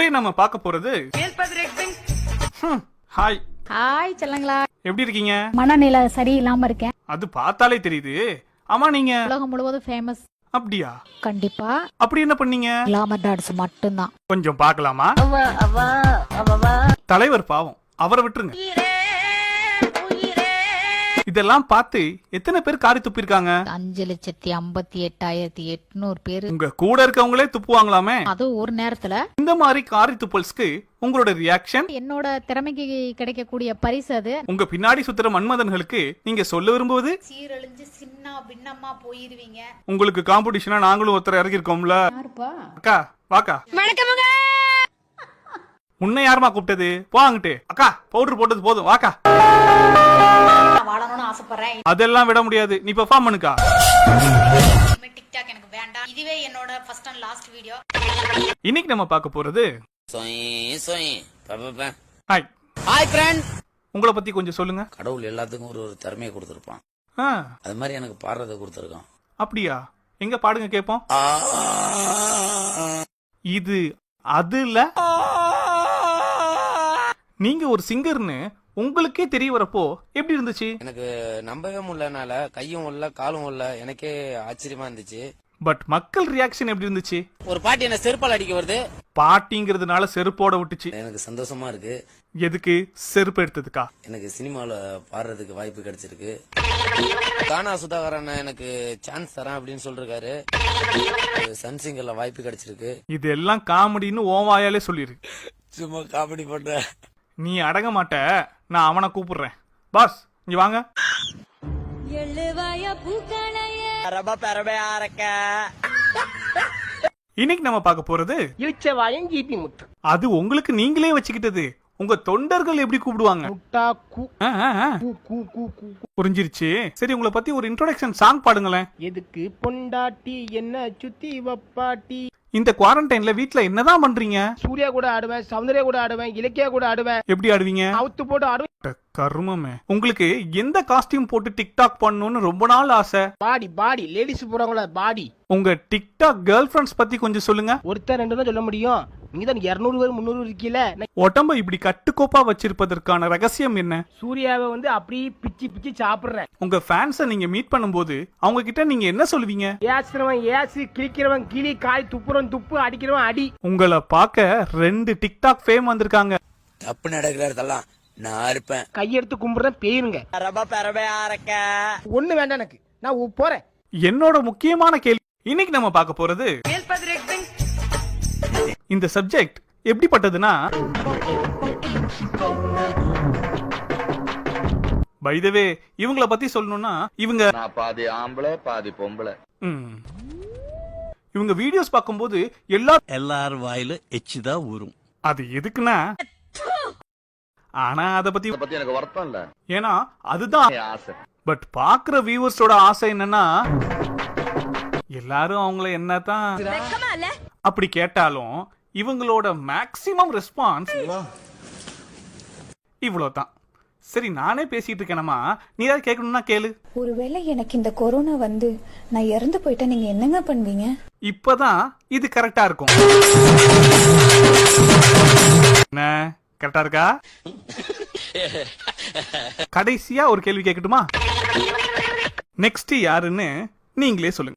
Today நம்ம பார்க்க போறது. ஹாய் ஹாய் செல்லங்களா. எப்படி இருக்கீங்க? மனநிலை சரியில்லாம இருக்கேன். அது பார்த்தாலே தெரியுது. ஆமா நீங்க? உலகம் முழுவதும் ஃபேமஸ் அப்படியா? கண்டிப்பா. அப்படி என்ன பண்ணீங்க? கிளாமர் டான்ஸ் மட்டும்தான். கொஞ்சம் பார்க்கலாமா? தலைவர் பாவம். அவரை விட்டுருங்க. இதெல்லாம் பார்த்து எத்தனை பேர் காரி துப்பிருக்காங்க அஞ்சு லட்சத்தி ஐம்பத்தி எட்டாயிரத்தி எட்நூறு பேரு. உங்க கூட இருக்கவங்களே துப்புவாங்களாமே? அதுவும் ஒரு நேரத்துல. இந்த மாதிரி காரி துப்பல்ஸ்க்கு உங்களோட ரியாக்ஷன் என்னோட திறமைக்கு கிடைக்கக்கூடிய பரிசு அது. உங்க பின்னாடி சுத்துற மன்மதன்களுக்கு நீங்க சொல்ல விரும்புவது? சீரழிஞ்சு சின்ன பின்னமா போயிருவீங்க. உங்களுக்கு காம்படிஷனா நாங்களும் ஒருத்தர் இறங்கிருக்கோம்ல அக்கா வாக்கா. உன்னை யாருமா கூப்பிட்டது? போவாங்கிட்டு அக்கா பவுடர் போட்டது போதும். வாக்கா. நான் வாழணும்னு ஆசைப்படுறேன். அதெல்லாம் விட முடியாது. நீ பெர்ஃபார்ம் பண்ணுக்கா? டிக்டாக் எனக்கு வேண்டாம். இதுவே என்னோட ஃபர்ஸ்ட் அண்ட் லாஸ்ட் வீடியோ இன்னைக்கு நம்ம பார்க்க போறது? சொய் சொய். பப்பப்ப. ஹாய் ஹாய் ஃப்ரெண்ட் உங்களை பத்தி கொஞ்சம் சொல்லுங்க. கடவுள் எல்லாத்துக்கும் ஒரு ஒரு திறமையை கொடுத்துருப்பான். ஆ, அது மாதிரி எனக்கு பாடுறதை கொடுத்துருக்கான். அப்படியா? எங்க பாடுங்க கேப்போம்? ஆ. இது அது இல்ல நீங்க ஒரு சிங்கர்னு உங்களுக்கே தெரிய வரப்போ எப்படி இருந்துச்சு? எனக்கு நம்பவே முடியலனால கையும் இல்ல காலும் இல்ல எனக்கே ஆச்சரியமா இருந்துச்சு. பட் மக்கள் ரியாக்ஷன் எப்படி இருந்துச்சு? ஒரு பாட்டி என்ன செருப்பால் அடிக்க வருது. பாட்டிங்கிறதுனால செருப்போட விட்டுச்சு. எனக்கு சந்தோஷமா இருக்கு. எதுக்கு செருப்பு எடுத்ததுக்கா? எனக்கு சினிமாவில் பாடுறதுக்கு வாய்ப்பு கிடைச்சிருக்கு. கானா சுதாகரன் எனக்கு சான்ஸ் தரேன் அப்படின்னு சொல்லிருக்காரு. சன் சிங்கர்ல வாய்ப்பு கிடைச்சிருக்கு. இது எல்லாம் காமெடின்னு ஓவாயாலே சொல்லிரு. சும்மா காமெடி பண்ற நீ அடங்க மாட்ட நான் அவனை கூப்பிடுறேன். பாஸ் இங்க வாங்க. இன்னைக்கு நம்ம பார்க்க போறது அது உங்களுக்கு நீங்களே வச்சுக்கிட்டது. உங்க தொண்டர்கள் எப்படி கூப்பிடுவாங்க? முட்டா கூ ஆ, ஆ, ஆ. கூ கூ கூ கூ. கூ. புரிஞ்சிருச்சு. சரி உங்களை பத்தி ஒரு இன்ட்ரோடக்ஷன் சாங் பாடுங்களேன். எதுக்கு பொண்டாட்டி என்ன சுத்தி வப்பாட்டி? இந்த குவாரண்டைன்ல வீட்ல என்னதான் பண்றீங்க? சூர்யா கூட ஆடுவேன் சௌந்தர்யா கூட ஆடுவேன் இலக்கியா கூட ஆடுவேன். எப்படி ஆடுவீங்க? அவுத்து போட்டு ஆடுவேன். கருமமே. உங்களுக்கு எந்த காஸ்டியூம் போட்டு டிக்டாக் பண்ணணும்னு ரொம்ப நாள் ஆசை? பாடி பாடி லேடிஸ் போறாங்களா பாடி உங்க டிக்டாக் கேர்ள் ஃபிரெண்ட்ஸ் பத்தி கொஞ்சம் சொல்லுங்க. ஒருத்தர் ரெண்டு தான் சொல்ல முடியும். நீங்க தான் இருநூறு பேர் முந்நூறு இருக்கீல? உடம்ப இப்படி கட்டுக்கோப்பா வச்சிருப்பதற்கான ரகசியம் என்ன? சூர்யாவை வந்து அப்படியே பிச்சு பிச்சு சாப்பிடுறேன். உங்க ஃபேன்ஸ நீங்க மீட் பண்ணும்போது அவங்க கிட்ட நீங்க என்ன சொல்லுவீங்க? ஏசுறவன் ஏசு கிழிக்கிறவன் கிளி காய் துப்புறவன் துப்பு அடிக்கிறவன் அடி. உங்களை பார்க்க ரெண்டு டிக்டாக் ஃபேம் வந்திருக்காங்க. தப்பு நடக்கிற இடத்தெல்லாம் நான் இருப்பேன் கையெடுத்து கும்பிடுறேன் பேருங்க ஒண்ணு வேண்டாம் எனக்கு. நான் போறேன். என்னோட முக்கியமான கேள்வி. இன்னைக்கு நம்ம பார்க்க போறது இந்த சப்ஜெக்ட் எப்படிப்பட்டதுன்னா? பைதவே இவங்கள பத்தி சொல்லணும்னா இவங்க பாதி ஆம்பளை பாதி பொம்பளை. இவங்க வீடியோஸ் பார்க்கும்போது எல்லா எல்லார் வாயில எச்சுதான் ஊறும். அது எதுக்குன்னா? ஆனா அத பத்தி பத்தி எனக்கு வருத்தம் இல்ல. ஏன்னா அதுதான். ஆசை. பட் பாக்குற வியூவர்ஸோட ஆசை என்னன்னா எல்லாரும் அவங்கள என்னதான் அப்படி கேட்டாலும் இவங்களோட மேக்சிமம் ரெஸ்பான்ஸ் இவ்வளவுதான். சரி நானே பேசிட்டு இருக்கேனமா நீ ஏதாவது கேட்கணும்னா கேளு. ஒருவேளை எனக்கு இந்த கொரோனா வந்து நான் இறந்து போயிட்டா நீங்க என்னங்க பண்ணுவீங்க? இப்பதான் இது கரெக்டா இருக்கும். என்ன? கரெக்டா இருக்கா? கடைசியா ஒரு கேள்வி கேட்கட்டுமா? நெக்ஸ்ட் யாருன்னு நீங்களே சொல்லுங்க.